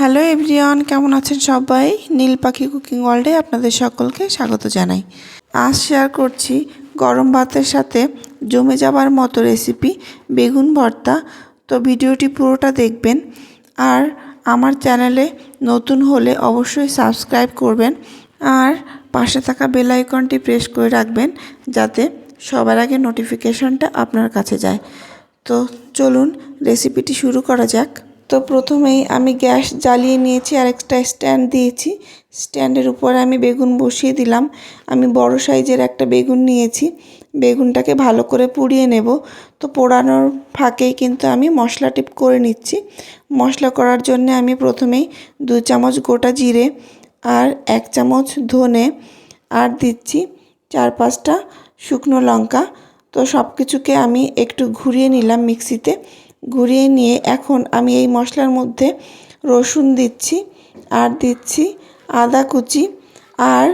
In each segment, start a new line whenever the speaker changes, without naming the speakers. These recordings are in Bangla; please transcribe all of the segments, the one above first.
হ্যালো এভরিওয়ান, কেমন আছেন সবাই? নীল পাখি কুকিং ওয়ার্ল্ডে আপনাদের সকলকে স্বাগত জানাই। আজ শেয়ার করছি গরম ভাতের সাথে জমে যাবার মতো রেসিপি বেগুন ভর্তা। তো ভিডিওটি পুরোটা দেখবেন আর আমার চ্যানেলে নতুন হলে অবশ্যই সাবস্ক্রাইব করবেন আর পাশে থাকা বেল আইকনটি প্রেস করে রাখবেন যাতে সবার আগে নোটিফিকেশনটা আপনার কাছে যায়। তো চলুন রেসিপিটি শুরু করা যাক। তো প্রথমেই আমি গ্যাস জ্বালিয়ে নিয়েছি, আর একটা স্ট্যান্ড দিয়েছি। স্ট্যান্ডের উপরে আমি বেগুন বসিয়ে দিলাম। আমি বড় সাইজের একটা বেগুন নিয়েছি। বেগুনটাকে ভালো করে পুড়িয়ে নেব। তো পোড়ানোর ফাঁকেই কিন্তু আমি মশলা টিপ করে নিচ্ছি। মশলা করার জন্য আমি প্রথমেই দু চামচ গোটা জিরে আর এক চামচ ধনে আর দিচ্ছি চার পাঁচটা শুকনো লঙ্কা। তো সব কিছুকে আমি একটু ঘুরিয়ে নিলাম মিক্সিতে। ঘুরিয়ে নিয়ে এখন আমি এই মশলার মধ্যে রসুন দিচ্ছি, আর দিচ্ছি আদা কুচি, আর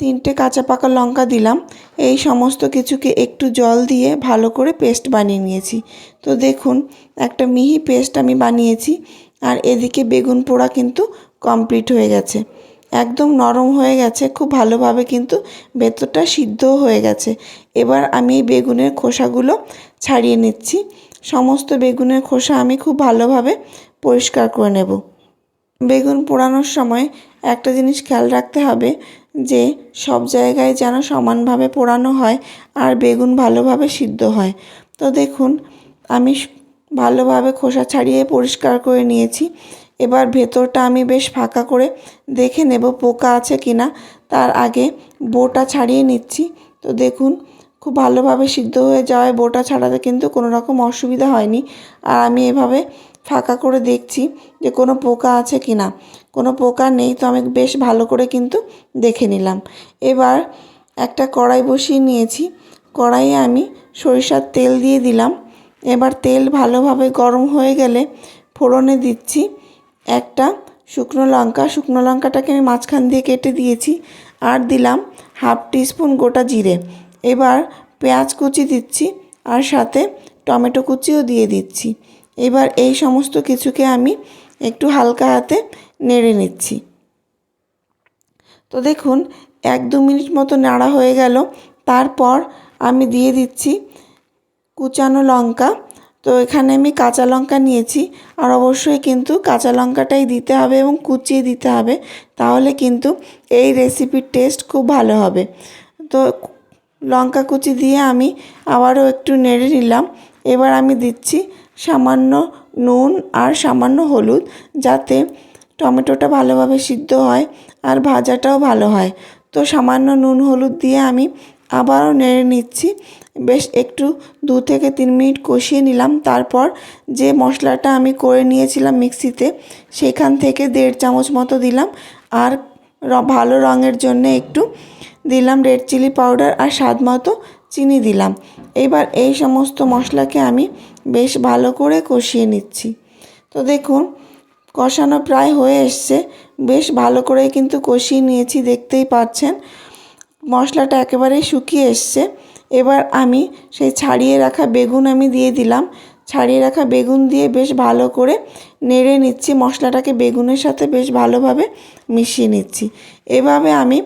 তিনটে কাঁচা পাকা লঙ্কা দিলাম। এই সমস্ত কিছুকে একটু জল দিয়ে ভালো করে পেস্ট বানিয়ে নিয়েছি। তো দেখুন, একটা মিহি পেস্ট আমি বানিয়েছি, আর এদিকে বেগুন পোড়া কিন্তু কমপ্লিট হয়ে গেছে। একদম নরম হয়ে গেছে, খুব ভালোভাবে কিন্তু ভেতরটা সিদ্ধও হয়ে গেছে। এবার আমি এই বেগুনের খোসাগুলো ছাড়িয়ে নিচ্ছি। সমস্ত বেগুনের খোসা আমি খুব ভালোভাবে পরিষ্কার করে নেব। বেগুন পোড়ানোর সময় একটা জিনিস খেয়াল রাখতে হবে যে, সব জায়গায় যেন সমানভাবে পোড়ানো হয় আর বেগুন ভালোভাবে সিদ্ধ হয়। তো দেখুন, আমি ভালোভাবে খোসা ছাড়িয়ে পরিষ্কার করে নিয়েছি। এবার ভেতরটা আমি বেশ ফাঁকা করে দেখে নেব পোকা আছে কি না তার আগে বোটা ছাড়িয়ে নিচ্ছি। তো দেখুন খুব ভালোভাবে সিদ্ধ হয়ে যাওয়ায় বোটা ছাড়াতে কিন্তু কোনো রকম অসুবিধা হয়নি। আর আমি এভাবে ফাঁকা করে দেখছি যে কোনো পোকা আছে কি না। কোনো পোকা নেই তো আমি বেশ ভালো করে কিন্তু দেখে নিলাম। এবার একটা কড়াই বসিয়ে নিয়েছি। কড়াইয়ে আমি সরিষার তেল দিয়ে দিলাম। এবার তেল ভালোভাবে গরম হয়ে গেলে ফোড়নে দিচ্ছি একটা শুকনো লঙ্কা। শুকনো লঙ্কাটাকে আমি মাঝখান দিয়ে কেটে দিয়েছি। আর দিলাম হাফ টিস্পুন গোটা জিরে। এবার পেঁয়াজ কুচি দিচ্ছি আর সাথে টমেটো কুচিও দিয়ে দিচ্ছি। এবার এই সমস্ত কিছুকে আমি একটু হালকা হাতে নেড়ে নিচ্ছি। তো দেখুন, এক দু মিনিট মতো নাড়া হয়ে গেল। তারপর আমি দিয়ে দিচ্ছি কুচানো লঙ্কা। তো এখানে আমি কাঁচা লঙ্কা নিয়েছি আর অবশ্যই কিন্তু কাঁচা লঙ্কাটাই দিতে হবে এবং কুচিয়ে দিতে হবে। তাহলে কিন্তু এই রেসিপির টেস্ট খুব ভালো হবে। তো লঙ্কা কুচি দিয়ে আমি আবারও একটু নেড়ে নিলাম। এবার আমি দিচ্ছি সামান্য নুন আর সামান্য হলুদ যাতে টমেটোটা ভালোভাবে সিদ্ধ হয় আর ভাজাটাও ভালো হয়। তো সামান্য নুন হলুদ দিয়ে আমি আবারও নেড়ে নিচ্ছি। বেশ একটু দু থেকে তিন মিনিট কষিয়ে নিলাম। তারপর যে মশলাটা আমি করে নিয়েছিলাম মিক্সিতে, সেখান থেকে দেড় চামচ মতো দিলাম। আর ভালো রঙের জন্য একটু দিলাম রেড চিলি পাউডার আর স্বাদ মতো চিনি দিলাম। এবার এই সমস্ত মশলাকে আমি বেশ ভালো করে কষিয়ে নিচ্ছি। তো দেখুন, কষানো প্রায় হয়ে এসছে। বেশ ভালো করে কিন্তু কষিয়ে নিয়েছি, দেখতেই পাচ্ছেন। মশলাটা একেবারেই শুকিয়ে এসছে। এবার আমি সেই ছাড়িয়ে রাখা বেগুন আমি দিয়ে দিলাম। ছাড়িয়ে রাখা বেগুন দিয়ে বেশ ভালো করে নেড়ে নিচ্ছি। মশলাটাকে বেগুনের সাথে বেশ ভালোভাবে মিশিয়ে নিচ্ছি। এভাবে আমি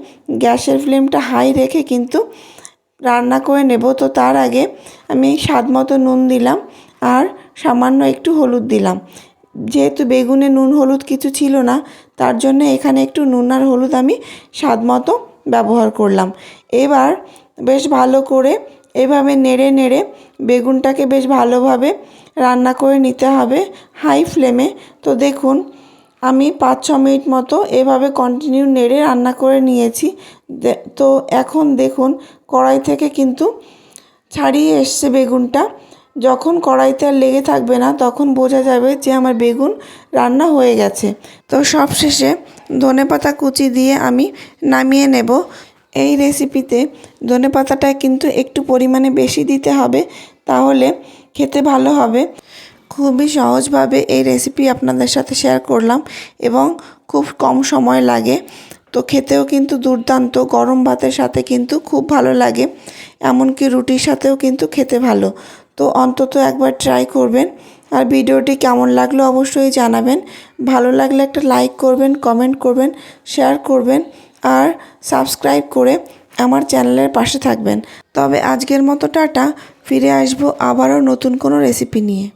গ্যাসের ফ্লেমটা হাই রেখে কিন্তু রান্না করে নেব। তো তার আগে আমি স্বাদ মতো নুন দিলাম আর সামান্য একটু হলুদ দিলাম। যেহেতু বেগুনে নুন হলুদ কিছু ছিল না, তার জন্য এখানে একটু নুন আর হলুদ আমি স্বাদ মতো ব্যবহার করলাম। এবার বেশ ভালো করে এভাবে নেড়ে নেড়ে বেগুনটাকে বেশ ভালোভাবে রান্না করে নিতে হবে হাই ফ্লেমে। তো দেখুন, আমি পাঁচ ছ মিনিট মতো এভাবে কন্টিনিউ নেড়ে রান্না করে নিয়েছি। তো এখন দেখুন, কড়াই থেকে কিন্তু ছাড়িয়ে এসছে বেগুনটা। যখন কড়াইতে আর লেগে থাকবে না, তখন বোঝা যাবে যে আমার বেগুন রান্না হয়ে গেছে। তো সবশেষে ধনে পাতা কুচি দিয়ে আমি নামিয়ে নেব। এই রেসিপিতে ধনে পাতাটা কিন্তু একটু পরিমাণে বেশি দিতে হবে, তাহলে খেতে ভালো হবে। খুবই সহজভাবে এই রেসিপি আপনাদের সাথে শেয়ার করলাম এবং খুব কম সময় লাগে। তো খেতেও কিন্তু দুর্দান্ত, গরম ভাতের সাথে কিন্তু খুব ভালো লাগে, এমনকি রুটির সাথেও কিন্তু খেতে ভালো। তো অন্তত একবার ট্রাই করবেন। আর ভিডিওটি কেমন লাগল অবশ্যই জানাবেন। ভালো লাগলে একটা লাইক করবেন কমেন্ট করবেন শেয়ার করবেন। আর সাবস্ক্রাইব করে আমার চ্যানেলের পাশে থাকবেন। তবে আজকের মতো টাটা, ফিরে আসব আবারও নতুন কোনো রেসিপি নিয়ে।